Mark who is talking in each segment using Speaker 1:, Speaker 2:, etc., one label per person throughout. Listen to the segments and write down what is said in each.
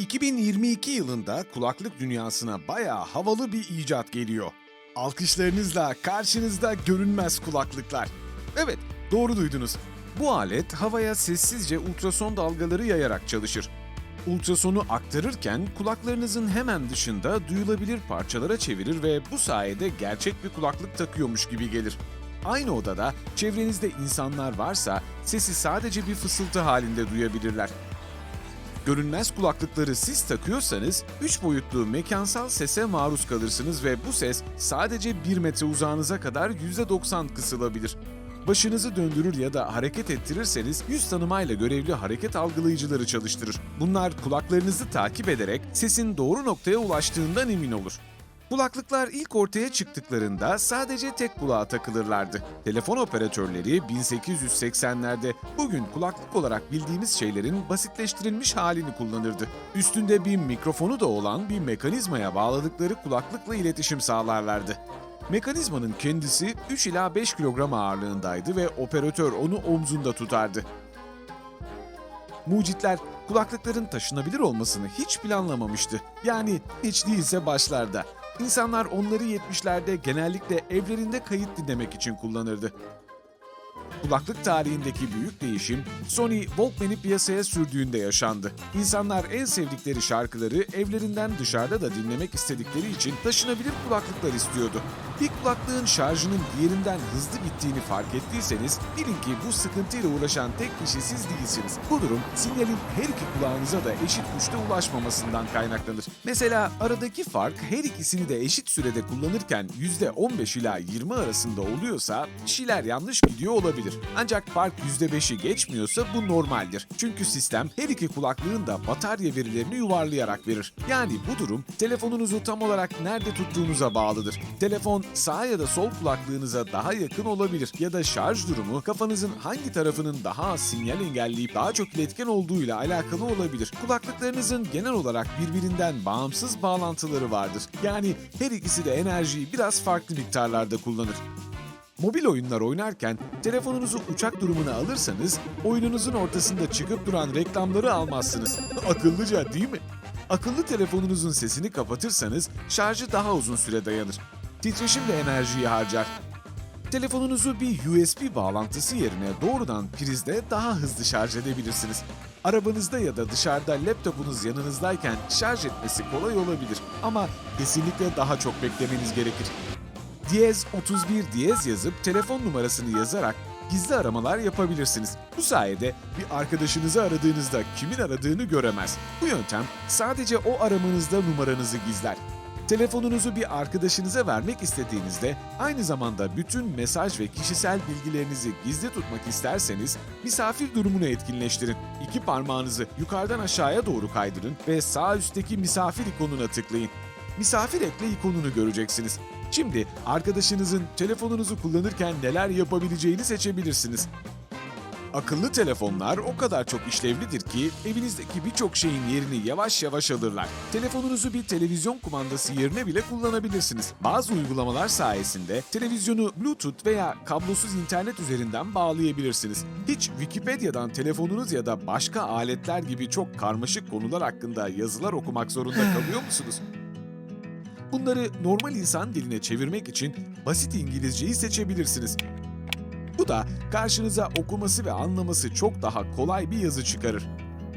Speaker 1: 2022 yılında kulaklık dünyasına bayağı havalı bir icat geliyor. Alkışlarınızla karşınızda görünmez kulaklıklar. Evet, doğru duydunuz. Bu alet havaya sessizce ultrason dalgaları yayarak çalışır. Ultrasonu aktarırken kulaklarınızın hemen dışında duyulabilir parçalara çevirir ve bu sayede gerçek bir kulaklık takıyormuş gibi gelir. Aynı odada çevrenizde insanlar varsa sesi sadece bir fısıltı halinde duyabilirler. Görünmez kulaklıkları siz takıyorsanız 3 boyutlu mekansal sese maruz kalırsınız ve bu ses sadece 1 metre uzağınıza kadar %90 kısılabilir. Başınızı döndürür ya da hareket ettirirseniz yüz tanımayla görevli hareket algılayıcıları çalıştırır. Bunlar kulaklarınızı takip ederek sesin doğru noktaya ulaştığından emin olur. Kulaklıklar ilk ortaya çıktıklarında sadece tek kulağa takılırlardı. Telefon operatörleri 1880'lerde bugün kulaklık olarak bildiğimiz şeylerin basitleştirilmiş halini kullanırdı. Üstünde bir mikrofonu da olan bir mekanizmaya bağladıkları kulaklıkla iletişim sağlarlardı. Mekanizmanın kendisi 3 ila 5 kilogram ağırlığındaydı ve operatör onu omzunda tutardı. Mucitler kulaklıkların taşınabilir olmasını hiç planlamamıştı. Yani hiç değilse başlarda. İnsanlar onları 70'lerde genellikle evlerinde kayıt dinlemek için kullanırdı. Kulaklık tarihindeki büyük değişim Sony Walkman'i piyasaya sürdüğünde yaşandı. İnsanlar en sevdikleri şarkıları evlerinden dışarıda da dinlemek istedikleri için taşınabilir kulaklıklar istiyordu. Bir kulaklığın şarjının diğerinden hızlı bittiğini fark ettiyseniz bilin ki bu sıkıntıyla uğraşan tek kişi siz değilsiniz. Bu durum sinyalin her iki kulağınıza da eşit güçte ulaşmamasından kaynaklanır. Mesela aradaki fark her ikisini de eşit sürede kullanırken %15 ila 20 arasında oluyorsa bir şeyler yanlış gidiyor olabilir. Ancak fark %5'i geçmiyorsa bu normaldir. Çünkü sistem her iki kulaklığın da batarya verilerini yuvarlayarak verir. Yani bu durum telefonunuzu tam olarak nerede tuttuğunuza bağlıdır. Telefon sağ ya da sol kulaklığınıza daha yakın olabilir ya da şarj durumu kafanızın hangi tarafının daha az sinyal engelleyip daha çok iletken olduğuyla alakalı olabilir. Kulaklıklarınızın genel olarak birbirinden bağımsız bağlantıları vardır. Yani her ikisi de enerjiyi biraz farklı miktarlarda kullanır. Mobil oyunlar oynarken telefonunuzu uçak durumuna alırsanız oyununuzun ortasında çıkıp duran reklamları almazsınız. Akıllıca değil mi? Akıllı telefonunuzun sesini kapatırsanız şarjı daha uzun süre dayanır. Titreşim de enerjiyi harcar. Telefonunuzu bir USB bağlantısı yerine doğrudan prizde daha hızlı şarj edebilirsiniz. Arabanızda ya da dışarıda laptopunuz yanınızdayken şarj etmesi kolay olabilir ama kesinlikle daha çok beklemeniz gerekir. Diyez 31 diyez yazıp telefon numarasını yazarak gizli aramalar yapabilirsiniz. Bu sayede bir arkadaşınızı aradığınızda kimin aradığını göremez. Bu yöntem sadece o aramanızda numaranızı gizler. Telefonunuzu bir arkadaşınıza vermek istediğinizde aynı zamanda bütün mesaj ve kişisel bilgilerinizi gizli tutmak isterseniz misafir durumunu etkinleştirin. İki parmağınızı yukarıdan aşağıya doğru kaydırın ve sağ üstteki misafir ikonuna tıklayın. Misafir ekle ikonunu göreceksiniz. Şimdi arkadaşınızın telefonunuzu kullanırken neler yapabileceğini seçebilirsiniz. Akıllı telefonlar o kadar çok işlevlidir ki evinizdeki birçok şeyin yerini yavaş yavaş alırlar. Telefonunuzu bir televizyon kumandası yerine bile kullanabilirsiniz. Bazı uygulamalar sayesinde televizyonu Bluetooth veya kablosuz internet üzerinden bağlayabilirsiniz. Hiç Wikipedia'dan telefonunuz ya da başka aletler gibi çok karmaşık konular hakkında yazılar okumak zorunda kalıyor musunuz? Bunları normal insan diline çevirmek için basit İngilizceyi seçebilirsiniz. Bu da karşınıza okuması ve anlaması çok daha kolay bir yazı çıkarır.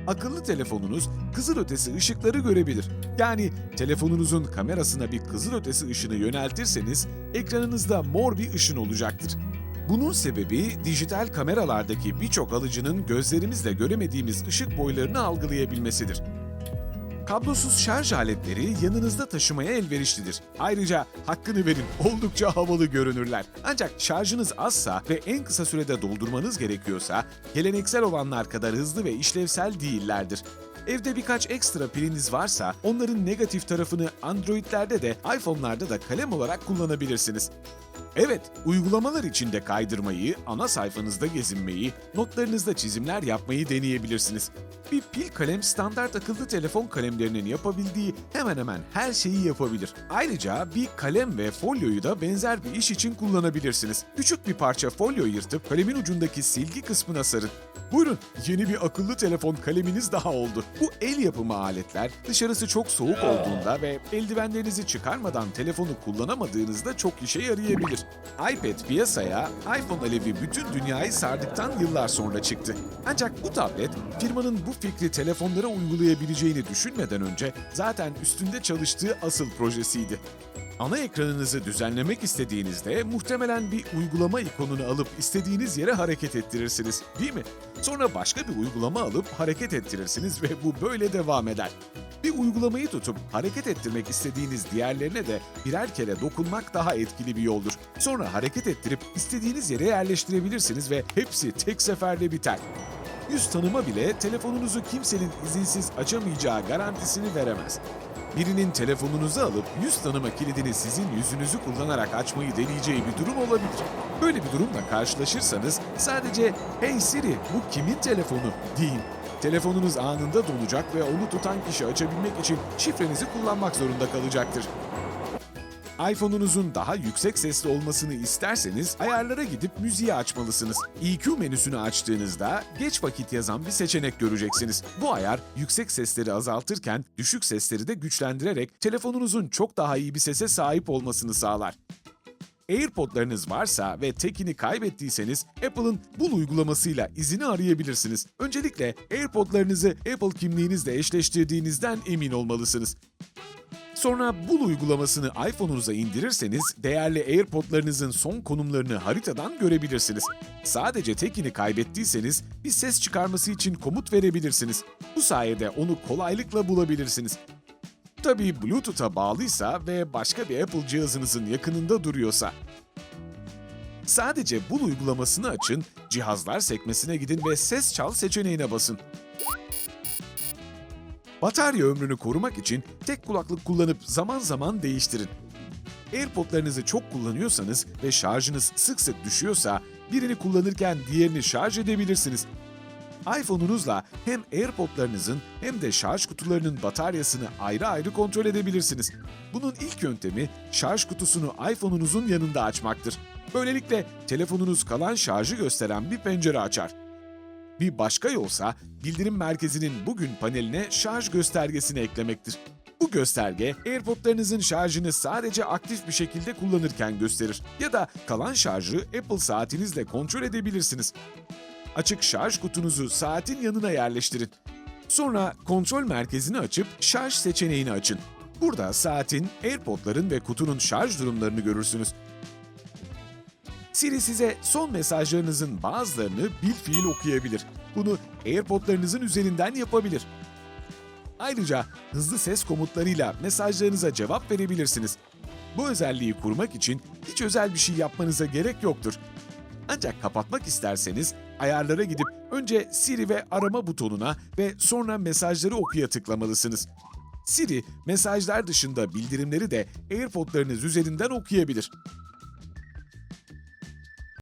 Speaker 1: Akıllı telefonunuz kızılötesi ışıkları görebilir. Yani telefonunuzun kamerasına bir kızılötesi ışını yöneltirseniz ekranınızda mor bir ışın olacaktır. Bunun sebebi dijital kameralardaki birçok alıcının gözlerimizle göremediğimiz ışık boylarını algılayabilmesidir. Kablosuz şarj aletleri yanınızda taşımaya elverişlidir. Ayrıca hakkını verin oldukça havalı görünürler. Ancak şarjınız azsa ve en kısa sürede doldurmanız gerekiyorsa geleneksel olanlar kadar hızlı ve işlevsel değillerdir. Evde birkaç ekstra piliniz varsa onların negatif tarafını Android'lerde de iPhone'larda da kalem olarak kullanabilirsiniz. Evet, uygulamalar içinde kaydırmayı, ana sayfanızda gezinmeyi, notlarınızda çizimler yapmayı deneyebilirsiniz. Bir pil kalem standart akıllı telefon kalemlerinin yapabildiği hemen hemen her şeyi yapabilir. Ayrıca bir kalem ve folyoyu da benzer bir iş için kullanabilirsiniz. Küçük bir parça folyo yırtıp kalemin ucundaki silgi kısmına sarın. Buyurun, yeni bir akıllı telefon kaleminiz daha oldu. Bu el yapımı aletler dışarısı çok soğuk olduğunda ve eldivenlerinizi çıkarmadan telefonu kullanamadığınızda çok işe yarayabilir. iPad piyasaya iPhone alevi bütün dünyayı sardıktan yıllar sonra çıktı. Ancak bu tablet firmanın bu fikri telefonlara uygulayabileceğini düşünmeden önce zaten üstünde çalıştığı asıl projesiydi. Ana ekranınızı düzenlemek istediğinizde muhtemelen bir uygulama ikonunu alıp istediğiniz yere hareket ettirirsiniz, değil mi? Sonra başka bir uygulama alıp hareket ettirirsiniz ve bu böyle devam eder. Bir uygulamayı tutup hareket ettirmek istediğiniz diğerlerine de birer kere dokunmak daha etkili bir yoldur. Sonra hareket ettirip istediğiniz yere yerleştirebilirsiniz ve hepsi tek seferde biter. Yüz tanıma bile telefonunuzu kimsenin izinsiz açamayacağı garantisini veremez. Birinin telefonunuzu alıp yüz tanıma kilidini sizin yüzünüzü kullanarak açmayı deneyeceği bir durum olabilir. Böyle bir durumla karşılaşırsanız sadece "Hey Siri, bu kimin telefonu?" deyin. Telefonunuz anında donacak ve onu tutan kişi açabilmek için şifrenizi kullanmak zorunda kalacaktır. iPhone'unuzun daha yüksek sesli olmasını isterseniz ayarlara gidip müziği açmalısınız. EQ menüsünü açtığınızda geç vakit yazan bir seçenek göreceksiniz. Bu ayar yüksek sesleri azaltırken düşük sesleri de güçlendirerek telefonunuzun çok daha iyi bir sese sahip olmasını sağlar. AirPod'larınız varsa ve tekini kaybettiyseniz Apple'ın Bul uygulamasıyla izini arayabilirsiniz. Öncelikle AirPod'larınızı Apple kimliğinizle eşleştirdiğinizden emin olmalısınız. Sonra Bul uygulamasını iPhone'unuza indirirseniz değerli AirPod'larınızın son konumlarını haritadan görebilirsiniz. Sadece tekini kaybettiyseniz bir ses çıkarması için komut verebilirsiniz. Bu sayede onu kolaylıkla bulabilirsiniz. Tabii Bluetooth'a bağlıysa ve başka bir Apple cihazınızın yakınında duruyorsa. Sadece Bul uygulamasını açın, cihazlar sekmesine gidin ve ses çal seçeneğine basın. Batarya ömrünü korumak için tek kulaklık kullanıp zaman zaman değiştirin. AirPod'larınızı çok kullanıyorsanız ve şarjınız sık sık düşüyorsa birini kullanırken diğerini şarj edebilirsiniz. iPhone'unuzla hem AirPod'larınızın hem de şarj kutularının bataryasını ayrı ayrı kontrol edebilirsiniz. Bunun ilk yöntemi şarj kutusunu iPhone'unuzun yanında açmaktır. Böylelikle telefonunuz kalan şarjı gösteren bir pencere açar. Bir başka yolsa bildirim merkezinin bugün paneline şarj göstergesini eklemektir. Bu gösterge AirPod'larınızın şarjını sadece aktif bir şekilde kullanırken gösterir ya da kalan şarjı Apple saatinizle kontrol edebilirsiniz. Açık şarj kutunuzu saatin yanına yerleştirin. Sonra kontrol merkezini açıp şarj seçeneğini açın. Burada saatin, AirPod'ların ve kutunun şarj durumlarını görürsünüz. Siri size son mesajlarınızın bazılarını bil fiil okuyabilir. Bunu AirPod'larınızın üzerinden yapabilir. Ayrıca hızlı ses komutlarıyla mesajlarınıza cevap verebilirsiniz. Bu özelliği kurmak için hiç özel bir şey yapmanıza gerek yoktur. Ancak kapatmak isterseniz ayarlara gidip önce Siri ve arama butonuna ve sonra mesajları okuya tıklamalısınız. Siri mesajlar dışında bildirimleri de AirPod'larınız üzerinden okuyabilir.